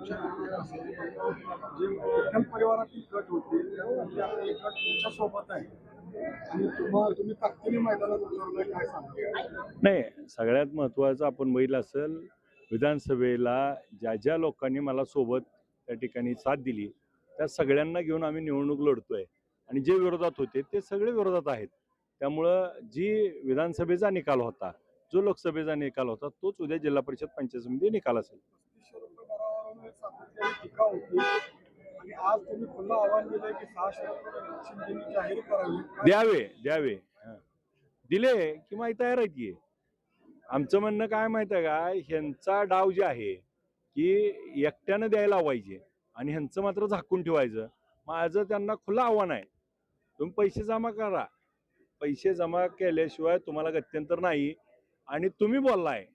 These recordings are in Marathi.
पक्षाने असेल जे विठ्ठल परिवारातील गट होते त्यापैकी आता एक गट तुमच्यासोबत आहे. आणि तुम्हाला तुम्ही ताकदीने मैदानात उतरलाय काय सांगा नाही सगळ्यात महत्त्वाचं आपण बघितलं असेल विधानसभेला ज्या ज्या लोकांनी मला सोबत त्या ठिकाणी साथ दिली त्या सगळ्यांना घेऊन आम्ही निवडणूक लढतोय. आणि जे विरोधात होते ते सगळे विरोधात आहेत. त्यामुळं जी विधानसभेचा निकाल होता जो लोकसभेचा निकाल होता तोच उद्या जिल्हा परिषद पंचायत समिती निकाल असेल. द्यावे द्यावे. दिले की माहिती तयार आहे की. आमचं म्हणणं काय माहीत आहे का? ह्यांचा डाव जे आहे की एकट्यानं द्यायला लावायचे आणि ह्यांचं मात्र झाकून ठेवायचं. माझं त्यांना खुलं आव्हान आहे. तुम्ही पैसे जमा करा. पैसे जमा केल्याशिवाय तुम्हाला गत्यंतर नाही. आणि तुम्ही बोललाय.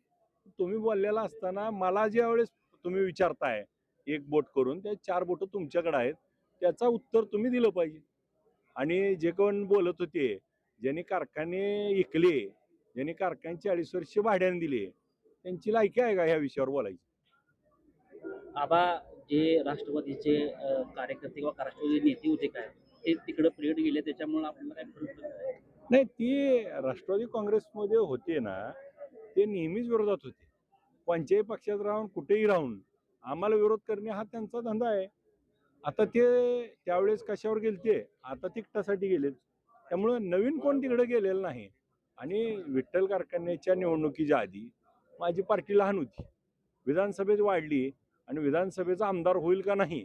तुम्ही बोललेला असताना मला ज्यावेळेस तुम्ही विचारताय एक बोट करून त्या चार बोट तुमच्याकडे आहेत त्याचा उत्तर तुम्ही दिलं पाहिजे. आणि जे कोण बोलत होते ज्यांनी कारखाने इकले ज्यांनी कारखाने चाळीस वर्ष भाड्याने दिले त्यांची लायकी आहे का ह्या विषयावर बोलायची? आबा जे राष्ट्रवादीचे कार्यकर्ते किंवा राष्ट्रवादी नेते होते काय ते तिकडे पिरियड गेले त्याच्यामुळे आपल्याला काय. नाही ती राष्ट्रवादी काँग्रेसमध्ये होते ना ते नेहमीच विरोधात होते. कोणत्याही पक्षात राहून कुठेही राहून आम्हाला विरोध करणे हा त्यांचा धंदा आहे. आता ते त्यावेळेस कशावर गेलते? आता तिकटासाठी गेलेत. त्यामुळं नवीन कोण तिकडे गेलेलं नाही. आणि विठ्ठल कारखान्याच्या निवडणुकीच्या आधी माझी पार्टी लहान होती. विधानसभेत वाढली आणि विधानसभेचा आमदार होईल का नाही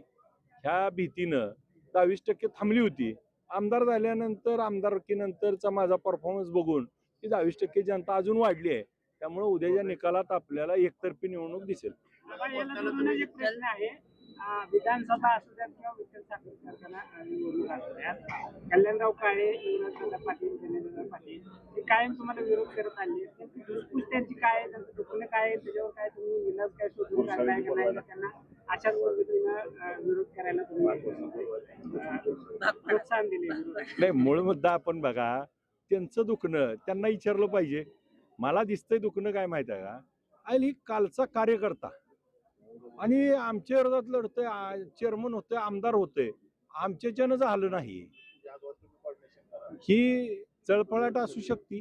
ह्या भीतीनं दहावीस टक्के थांबली होती. आमदार झाल्यानंतर आमदारकीनंतरचा माझा परफॉर्मन्स बघून ती दहावीस टक्के जनता अजून वाढली आहे. त्यामुळे उद्याच्या निकालात आपल्याला एकतर्फी निवडणूक दिसेल. प्रश्न आहे. विधानसभा असू द्यात किंवा विठ्ठल साखर कारखाना अं, निवडणूक असू द्यात कल्याणराव काळे युवराजदादा पाटील जनेदादा पाटील हे कायम तुम्हाला विरोध करत आले त्यांची काय आहे? त्यांचं दुखणं काय आहे? त्याच्यावर काय तुम्ही विलास काय शोधून काढलाय का नाही का त्यांना? अशाच पद्धतीनं अं, विरोध करायला तुम्ही अं, प्रोत्साहन दिले. विरोधात नाही मूळ मुद्दा आपण बघा. त्यांचं दुखणं त्यांना विचारलं पाहिजे. मला दिसतंय दुखणं काय माहिती आहे का? आयल ही कालचा कार्यकर्ता. आणि आमच्या विरोधात लढतोय चेअरमन होतोय आमदार होतोय. आमच्याच्यानं झालं नाही. ही चळफळाट असू शकते.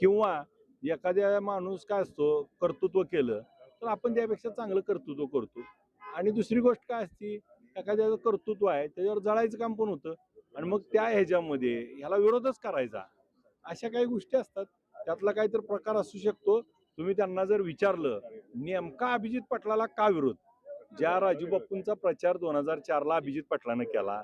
किंवा एखाद्या माणूस काय असतो कर्तृत्व केलं तर आपण त्यापेक्षा चांगलं कर्तृत्व करतो. आणि दुसरी गोष्ट काय असती एखाद्याचं कर्तृत्व आहे त्याच्यावर जळायचं काम पण होतं. आणि मग त्या ह्याच्यामध्ये ह्याला विरोधच करायचा. अशा काही गोष्टी असतात. त्यातला काहीतरी प्रकार असू शकतो. तुम्ही त्यांना जर विचारलं नेमका अभिजित पटलाला का विरोध? ज्या राजू बाप्पूंचा प्रचार दोन हजार चारला अभिजित पटलानं केला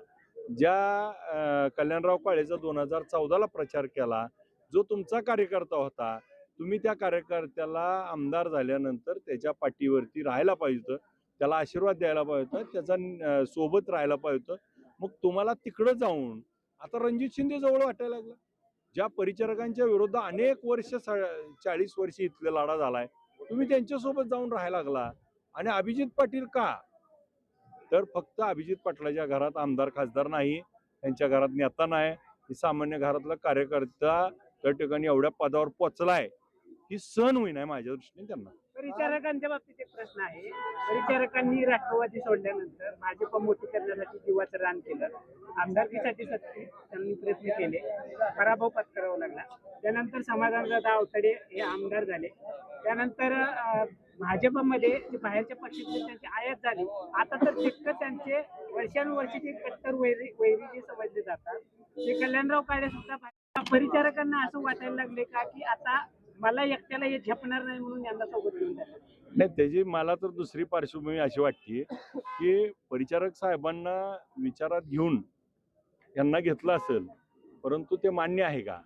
ज्या कल्याणराव काळेचा दोन हजार चौदाला प्रचार केला जो तुमचा कार्यकर्ता होता तुम्ही त्या कार्यकर्त्याला आमदार झाल्यानंतर त्याच्या पाठीवरती राहायला पाहिजे होतं त्याला आशीर्वाद द्यायला पाहिजे होतं त्याचा सोबत राहायला पाहिजे होतं. मग तुम्हाला तिकडं जाऊन आता रणजित शिंदे जवळ वाटायला लागलं. ज्या परिचारकांच्या विरुद्ध अनेक वर्ष चाळीस वर्ष इथले लढा झालाय तुम्ही त्यांच्यासोबत जाऊन राहायला लागला. आणि अभिजित पाटील का? तर फक्त अभिजित पाटलाच्या घरात आमदार खासदार नाही त्यांच्या घरात नेता नाही. सामान्य घरातला कार्यकर्ता त्या ठिकाणी एवढ्या पदावर पोचलाय. ही सण होईना माझ्या दृष्टीने त्यांना. परिचारकांच्या बाबतीत एक प्रश्न आहे. परिचारकांनी राष्ट्रवादी सोडल्यानंतर भाजप मोठी करण्यासाठी जीवाचं रान केलं. आमदारकीसाठी सत्ती त्यांनी प्रयत्न केले. पराभव पत्करावा लागला. त्यानंतर समाधानदादा अवतडे हे आमदार झाले. त्यानंतर भाजपमध्ये जे बाहेरच्या पक्षाची त्यांची आयात झाली. आता तर चक्क त्यांचे वर्षानुवर्षी जे कट्टर वैरी वैरी जे समजले जातात ते कल्याणराव काळे सुद्धा परिचारकांना असं वाटायला लागले का की आता मला एकट्याला हे झेपणार नाही म्हणून यांना सोबत घेऊन जातात. नाही त्याची मला तर दुसरी पार्श्वभूमी अशी वाटते की परिचारक साहेबांना विचारात घेऊन यांना घेतलं असेल परंतु ते मान्य आहे का?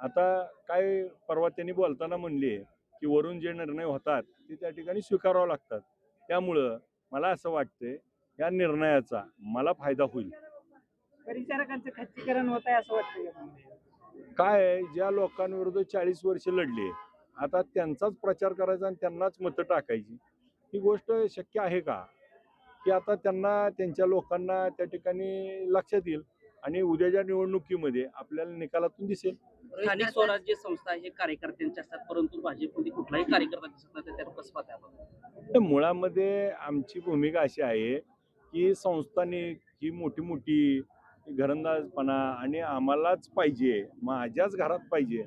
आता काय परवा त्यांनी बोलताना म्हणले की वरून जे निर्णय होतात ते त्या ठिकाणी स्वीकारावं लागतात. त्यामुळं मला असं वाटतंय या निर्णयाचा मला फायदा होईल. परिचारकांचं खच्चीकरण होत आहे असं वाटतं. काय आहे, ज्या लोकांविरुद्ध चाळीस वर्ष लढले आता त्यांचाच प्रचार करायचा आणि त्यांनाच मतं टाकायची. ही गोष्ट शक्य आहे का? की आता त्यांना त्यांच्या लोकांना त्या ठिकाणी लक्षात येईल आणि उद्याच्या निवडणुकीमध्ये आपल्याला निकालातून दिसेल. स्थानिक स्वराज्य संस्था हे कार्यकर्त्यांचे असतात परंतु भाजपमध्ये कुठलाही कार्यकर्ता दिसत नाही त्यावर कसं तर मुळामध्ये आमची भूमिका अशी आहे की संस्थांनी ही मोठी मोठी घरंदाजपणा आणि आम्हालाच पाहिजे माझ्याच घरात पाहिजे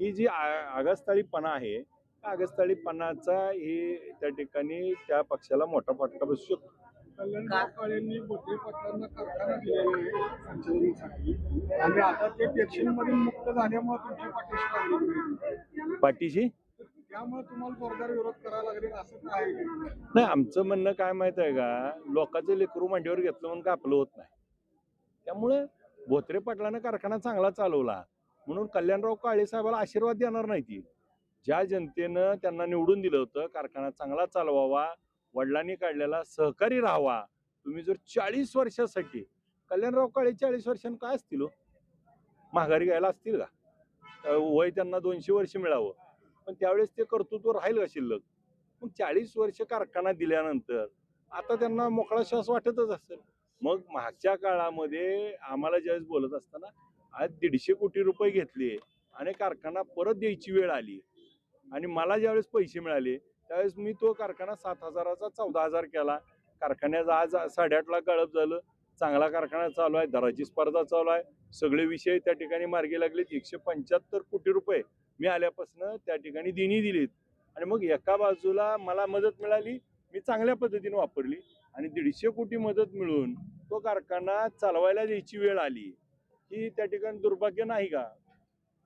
ही जी आ- आगस्ताळीपणा आहे त्या आगस्ताळीपणाचा हे त्या ठिकाणी त्या पक्षाला मोठा फटका बसू शकतो. कल्याणराव काळेंनी बोटे पाटलांना कारखाना दिलेला आहे संचालनासाठी. आणि आता ते टेन्शनमध्ये मुक्त झाल्यामुळे तुमच्या पाठीशी लागली पाठीशी? त्यामुळे तुम्हाला जोरदार विरोध करावा लागेल असं काय आहे? नाही आमचं म्हणणं काय माहीत आहे का? लोकांचं लेकरू मांडीवर घेतलं म्हणून का आपलं होत नाही. त्यामुळे भोत्रे पाटलानं कारखाना चांगला चालवला. म्हणून कल्याणराव काळेसाहेबाला आशीर्वाद देणार नाही ती. ज्या जनतेनं त्यांना निवडून दिलं होतं कारखाना चांगला चालवावा वडिलांनी काढलेला सहकारी राहावा. तुम्ही जर चाळीस वर्षासाठी कल्याणराव काळे चाळीस वर्षांनी काय असतील हो? माघारी घ्यायला असतील का? वय त्यांना दोनशे वर्ष मिळावं. पण त्यावेळेस ते कर्तृत्व राहील का शिल्लक? मग चाळीस वर्ष कारखाना दिल्यानंतर आता त्यांना मोकळा श्वास वाटतच असेल. मग मागच्या काळामध्ये आम्हाला ज्यावेळेस बोलत असताना आज दीडशे कोटी रुपये घेतले आणि कारखाना परत द्यायची वेळ आली. आणि मला ज्यावेळेस पैसे मिळाले त्यावेळेस मी तो कारखाना सात हजाराचा चौदा हजार केला. कारखान्याचा आज साडेआठ लाख गळप झालं. चांगला कारखाना चालू आहे दराची स्पर्धा चालू आहे. सगळे विषय त्या ठिकाणी मार्गी लागलेत. एकशे पंच्याहत्तर कोटी रुपये मी आल्यापासून त्या ठिकाणी देणी दिलीत. आणि मग एका बाजूला मला मदत मिळाली. मी चांगल्या पद्धतीने वापरली. आणि दीडशे कोटी मदत मिळून तो कारखाना चालवायला द्यायची वेळ आली. ही त्या ठिकाणी दुर्भाग्य नाही का?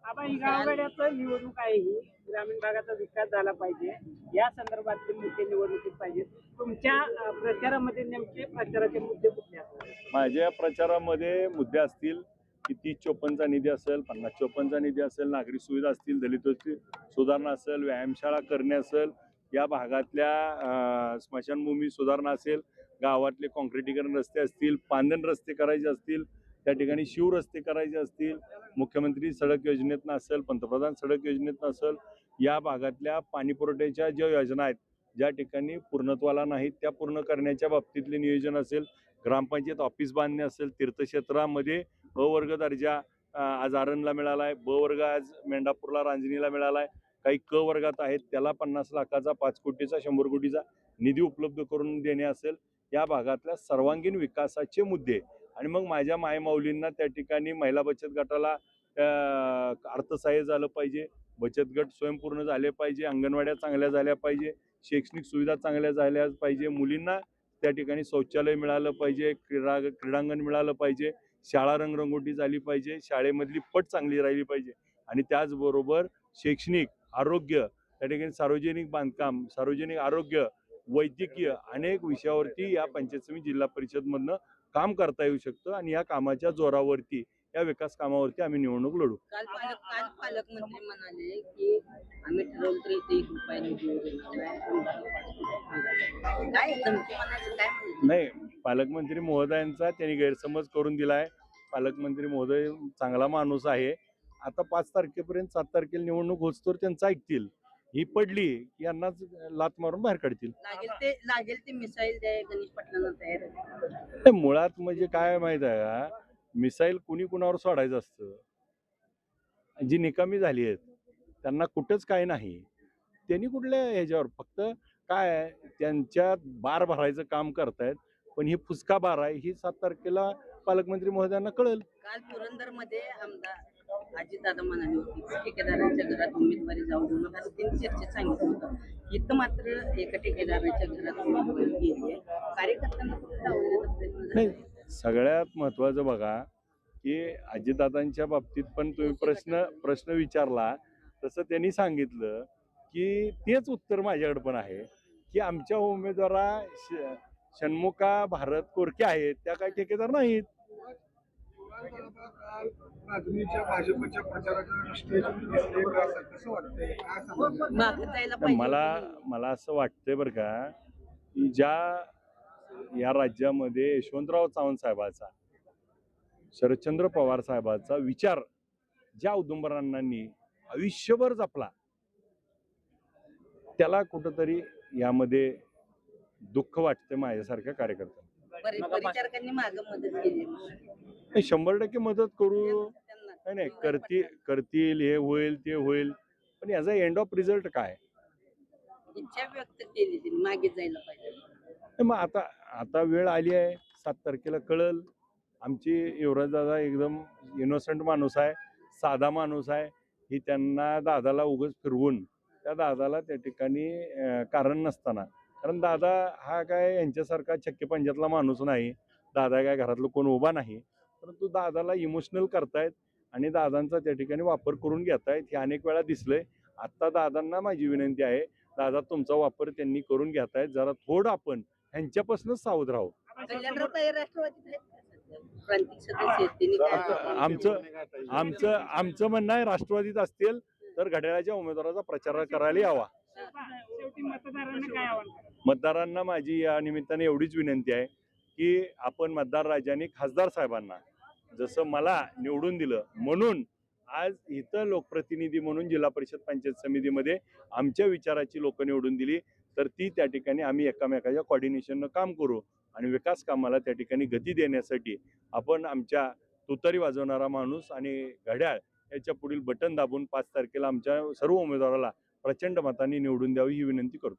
ही गावगाड्याचं निवडणूक आहे ही. ग्रामीण भागाचा विकास झाला पाहिजे. या संदर्भातली मुद्दे निवडणुकीत पाहिजे. तुमच्या प्रचारामध्ये नेमके प्रचाराचे मुद्दे कुठले असतात माझ्या प्रचारामध्ये मुद्दे असतील की तीस चोपन्नचा निधी असेल पन्नास चोपन्नचा निधी असेल नागरी सुविधा असतील दलितोची सुधारणा असेल व्यायामशाळा करणे असेल या भागातल्या स्मशानभूमी सुधारणा असेल गावातले काँक्रिटीकरण रस्ते असतील पांदन रस्ते करायचे असतील त्या ठिकाणी शिवरस्ते करायचे असतील मुख्यमंत्री सडक योजनेतनं असेल पंतप्रधान सडक योजनेतनं असेल या भागातल्या पाणीपुरवठ्याच्या ज्या योजना आहेत ज्या ठिकाणी पूर्णत्वाला नाहीत त्या पूर्ण करण्याच्या बाबतीतले नियोजन असेल ग्रामपंचायत ऑफिस बांधणे असेल तीर्थक्षेत्रामध्ये अवर्ग वर्ग दर्जा आज आरणला मिळाला आहे ब वर्ग आज मेंढापूरला रांजणीला मिळाला आहे काही क वर्गात आहेत त्याला पन्नास लाखाचा पाच कोटीचा शंभर कोटीचा निधी उपलब्ध करून देणे असेल या भागातल्या सर्वांगीण विकासाचे मुद्दे. आणि मग माझ्या मायमाऊलींना त्या ठिकाणी महिला बचत गटाला अर्थसहाय्य झालं पाहिजे बचत गट स्वयंपूर्ण झाले पाहिजे अंगणवाड्या चांगल्या झाल्या पाहिजे शैक्षणिक सुविधा चांगल्या झाल्या पाहिजे मुलींना त्या ठिकाणी शौचालय मिळालं पाहिजे क्रीडा क्रीडांगण मिळालं पाहिजे शाळा रंगरंगोटी झाली पाहिजे शाळेमधली पट चांगली राहिली पाहिजे. आणि त्याचबरोबर शैक्षणिक आरोग्य त्या ठिकाणी सार्वजनिक बांधकाम सार्वजनिक आरोग्य वैद्यकीय अनेक विषयावरती या पंचायत समिती जिल्हा परिषदमधनं काम करता येऊ शकतं आणि या कामाच्या जोरावरती या विकास कामावरती आम्ही निवडणूक लढू. काल पालक काल पालकमंत्री म्हणाले की आम्ही नाही पालकमंत्री महोदयांचा त्यांनी गैरसमज करून दिलाय. पालकमंत्री महोदय चांगला माणूस आहे. आता पाच तारखेपर्यंत सात तारखेला निवडणूक होतोर त्यांचं ऐकतील. ही पडली की यांनाच लात मारून बाहेर काढतील. लागेल ते लागेल ते मिसाईल द्या गणेश पाटलांना तयार आहे. ते मुळात म्हणजे काय माहीत आहे का? मिसाईल कुणी कुणावर सोडायचं असतं? जी निकामी झाली आहेत त्यांना कुठंच काय नाही. त्यांनी कुठल्या ह्याच्यावर? फक्त काय आहे, त्यांच्यात बार भरायचं काम करतायत पण ही फुसका बार आहे ही सात तारखेला पालकमंत्री महोदयांना कळेल. काल पुरंदरमध्ये आमदार अजितदादा म्हणाले होते की ठेकेदारांच्या घरात उमेदवारी जाऊ देऊ नका असं त्यांनी चर्चेत सांगितलं होतं. इथं मात्र एका ठेकेदाराच्या घरात उमेदवारी गेली आहे. कार्यकर्त्यांना प्रयत्न सगळ्यात महत्वाचं बघा की अजितदादांच्या बाबतीत पण तुम्ही प्रश्न प्रश्न विचारला तसं त्यांनी सांगितलं की तेच उत्तर माझ्याकडे पण आहे की आमच्या उमेदवारा श- षण्मुखा भारत कोरके आहेत त्या काही ठेकेदार नाहीत. मला मला असं वाटतंय बरं का की ज्या या राज्यामध्ये यशवंतराव चव्हाण साहेबाचा शरदचंद्र पवार साहेबाचा विचार ज्या औदुंबरांनी आयुष्यभर जपला त्याला कुठंतरी यामध्ये दुःख वाटतं माझ्यासारख्या कार्यकर्त्यांना. परि- परिचारकांनी मागं मदत केली हे शंभर टक्के मदत करू. नाही नाही करती करतील हे होईल ते होईल. पण याचा एंड ऑफ रिझल्ट काय? इच्छा व्यक्त केली त्यांनी मागे जायला पाहिजे. नाही मग आता आता वेळ आली आहे सात तारखेला कळल. आमची युवराज दादा एकदम इनोसंट माणूस आहे साधा माणूस आहे. ही त्यांना दादाला उगच फिरवून त्या दादाला त्या ठिकाणी कारण नसताना कारण दादा हा काय यांच्यासारखा चक्के पंजातला माणूस नाही. दादा काय घरातलं कोण उभा नाही. परंतु दादाला इमोशनल करतायत आणि दादांचा त्या ठिकाणी वापर करून घेतायत. हे अनेक वेळा दिसलंय. आत्ता दादांना माझी विनंती आहे दादा तुमचा वापर त्यांनी करून घेतायत. जरा थोडं आपण ह्यांच्यापासूनच सावध राहू. आमचं आमचं आमचं म्हणणं आहे राष्ट्रवादीत असतील तर घड्याळाच्या उमेदवाराचा प्रचार करायला यावा. शेवटी मतदारांना काय आव्हान? मतदारांना माझी या निमित्ताने एवढीच विनंती आहे की आपण मतदार राजांनी खासदार साहेबांना जसं मला निवडून दिलं म्हणून आज इथं लोकप्रतिनिधी म्हणून जिल्हा परिषद पंचायत समितीमध्ये आमच्या विचाराची लोक निवडून दिली तर ती त्या ठिकाणी आम्ही एकामेकाच्या कॉर्डिनेशननं काम करू आणि विकास कामाला त्या ठिकाणी गती देण्यासाठी आपण आमच्या तुतारी वाजवणारा माणूस आणि घड्याळ याच्या पुढील बटन दाबून पाच तारखेला आमच्या सर्व उमेदवाराला प्रचंड मतांनी निवडून द्यावी ही विनंती करतो.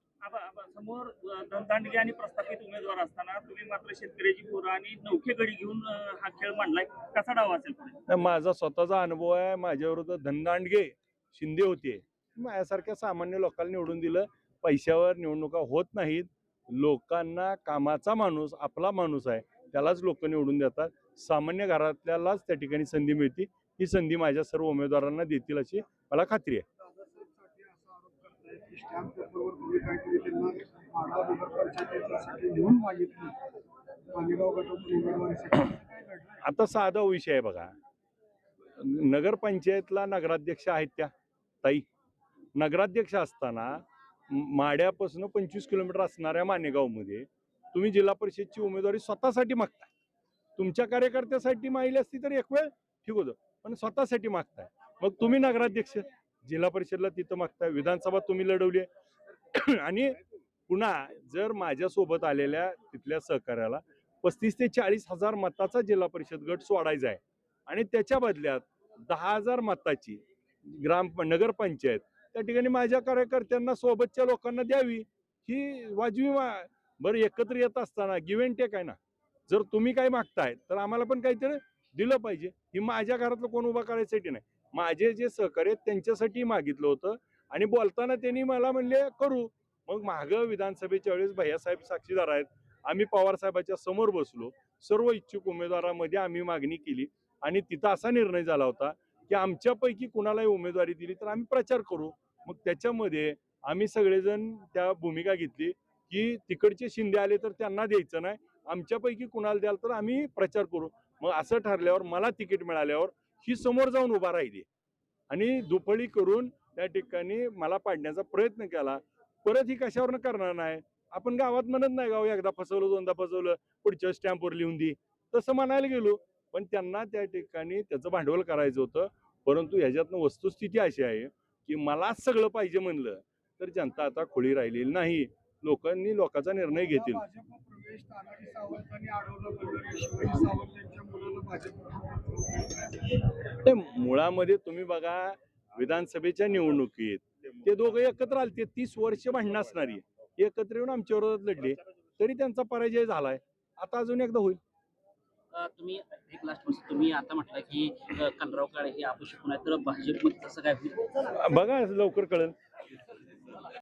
समोर धनदांडगे आणि प्रस्थापित उमेदवार असताना तुम्ही मात्र शेतकऱ्याची पोरं आणि गडी घेऊन हा खेळ मांडलाय. कसा डाव असेल माझा स्वतःचा अनुभव आहे. माझ्याविरुद्ध धनदांडगे शिंदे होते. माझ्यासारख्या सामान्य लोकांना निवडून दिलं. पैशावर निवडणुका होत नाहीत. लोकांना कामाचा माणूस आपला माणूस आहे. त्यालाच लोक निवडून देतात. सामान्य घरातल्यालाच त्या ठिकाणी संधी मिळते. ही संधी माझ्या सर्व उमेदवारांना देतील अशी मला खात्री आहे दादासाहेब साठे असा आरोप करतायत की स्टॅम्प पेपरवर तुम्ही काहीतरी त्यांना माढा नगर पंचायतीसाठी लिहून मागितली मालेगाव गटातून उमेदवारीसाठी आता साधा विषय आहे बघा. नगरपंचायतला नगराध्यक्ष आहेत त्या ताई. नगराध्यक्ष असताना माड्यापासून पंचवीस किलोमीटर असणाऱ्या मानेगावमध्ये तुम्ही जिल्हा परिषदची उमेदवारी स्वतःसाठी मागताय. तुमच्या कार्यकर्त्यासाठी माहिली असती तर एक वेळ ठीक होतं पण स्वतःसाठी मागताय. मग तुम्ही नगराध्यक्ष? जिल्हा परिषदला तिथं मागताय. विधानसभा तुम्ही लढवली आहे. आणि पुन्हा जर माझ्यासोबत आलेल्या तिथल्या सहकार्याला पस्तीस ते चाळीस हजार मताचा जिल्हा परिषद गट सोडायचा आहे. आणि त्याच्या बदल्यात दहा हजार मताची ग्राम नगरपंचायत त्या ठिकाणी माझ्या कार्यकर्त्यांना सोबतच्या लोकांना द्यावी ही वाजवी मा- बरं एकत्र येत असताना गिव्ह अँड टेक आहे ना. जर तुम्ही काय मागताय तर आम्हाला पण काहीतरी दिलं पाहिजे. ही माझ्या घरातलं कोण उभा करायसाठी नाही. माझे जे सहकार्य आहेत त्यांच्यासाठी मागितलं होतं. आणि बोलताना त्यांनी मला म्हणले करू. मग मागं विधानसभेच्या वेळेस भैयासाहेब साक्षीदार आहेत. आम्ही पवारसाहेबाच्या समोर बसलो. सर्व इच्छुक उमेदवारामध्ये आम्ही मागणी केली. आणि तिथं असा निर्णय झाला होता की आमच्यापैकी कुणालाही उमेदवारी दिली तर आम्ही प्रचार करू. मग त्याच्यामध्ये आम्ही सगळेजण त्या भूमिका घेतली की तिकडचे शिंदे आले तर त्यांना द्यायचं नाही. आमच्यापैकी कुणाला द्याल तर आम्ही प्रचार करू. मग असं ठरल्यावर मला तिकीट मिळाल्यावर ही समोर जाऊन उभा राहिली. आणि दुफळी करून त्या ठिकाणी मला पाडण्याचा प्रयत्न केला. परत ही कशावरनं करणार नाही? आपण गावात म्हणत नाही गाव एकदा फसवलं दोनदा फसवलं पुढच्या स्टॅम्पवर लिहून दे. तसं म्हणायला गेलो. पण त्यांना त्या ठिकाणी त्याचं भांडवल करायचं होतं. परंतु ह्याच्यातनं वस्तुस्थिती अशी आहे की मला सगळं पाहिजे म्हणलं तर जनता आता खुळी राहिलेली नाही. लोकांनी लोकांचा निर्णय घेतील. भाजप भाजप मुळामध्ये तुम्ही बघा विधानसभेच्या निवडणुकीत ते दोघं एकत्र आले ते तीस वर्ष भांडणं असणारी एकत्र येऊन आमच्या विरोधात लढले तरी त्यांचा पराजय झालाय. आता अजून एकदा होईल. अ, तुम्ही एक लास्ट तुम्ही आता म्हटलं की अ, कलराव काळे हे अपक्ष पुन्हा तर भाजपमध्ये तसं काय होईल? बघा लवकर कळेल.